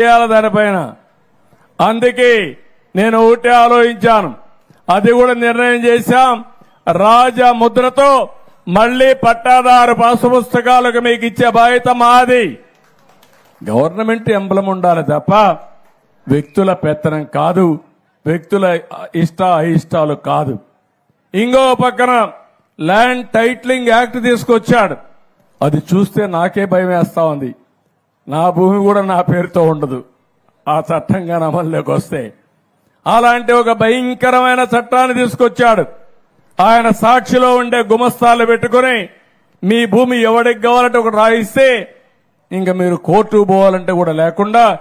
చేయాలి దానిపైన. అందుకే నేను ఒకటే ఆలోచించాను. అది కూడా నిర్ణయం చేశాం. రాజ ముద్రతో మళ్ళీ పట్టాదారు పాసు పుస్తకాలకు మీకు ఇచ్చే బాధ్యత మాది. గవర్నమెంట్ ఎంబలం ఉండాలి తప్ప వ్యక్తుల పెత్తనం కాదు. వ్యక్తుల ఇష్ట అయిష్టాలు కాదు. ఇంకో పక్కన ల్యాండ్ టైట్లింగ్ యాక్ట్ తీసుకొచ్చాడు. అది చూస్తే నాకే భయం వేస్తా ఉంది. నా భూమి కూడా నా పేరుతో ఉండదు. ఆ చట్టంగా అమల్లోకి వస్తే. అలాంటి ఒక భయంకరమైన చట్టాన్ని తీసుకొచ్చాడు. ఆయన సాక్షిలో ఉండే గుమస్తాలు పెట్టుకుని మీ భూమి ఎవడికి కావాలంటే ఒకటి రాయిస్తే ఇంకా మీరు కోర్టు పోవాలంటే కూడా లేకుండా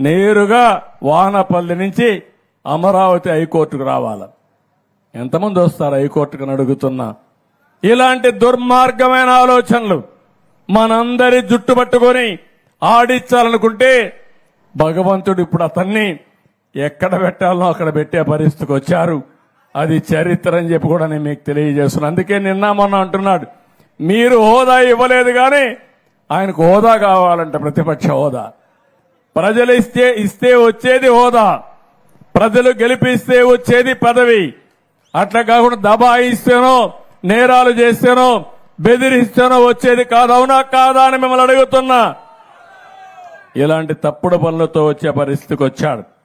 నేరుగా వానపల్లి నుంచి అమరావతి హైకోర్టుకు రావాలి. ఎంతమంది వస్తారు హైకోర్టుకు అని అడుగుతున్నా. ఇలాంటి దుర్మార్గమైన ఆలోచనలు మనందరి జుట్టు పట్టుకొని ఆడించాలనుకుంటే భగవంతుడు ఇప్పుడు అతన్ని ఎక్కడ పెట్టాలో అక్కడ పెట్టే పరిస్థితికి వచ్చారు. అది చరిత్ర అని చెప్పి కూడా నేను మీకు తెలియజేస్తున్నాను. అందుకే నిన్న మొన్న అంటున్నాడు మీరు హోదా ఇవ్వలేదు కానీ ఆయనకు హోదా కావాలంట ప్రతిపక్ష హోదా. ప్రజలు ఇస్తే ఇస్తే వచ్చేది హోదా. ప్రజలు గెలిపిస్తే వచ్చేది పదవి. అట్లా కాకుండా దబాయిస్తేనో నేరాలు చేస్తేనో బెదిరిస్తేనో వచ్చేది కాదవునా కాదా అని మిమ్మల్ని అడుగుతున్నా. ఇలాంటి తప్పుడు పనులతో వచ్చే పరిస్థితికి వచ్చాడు.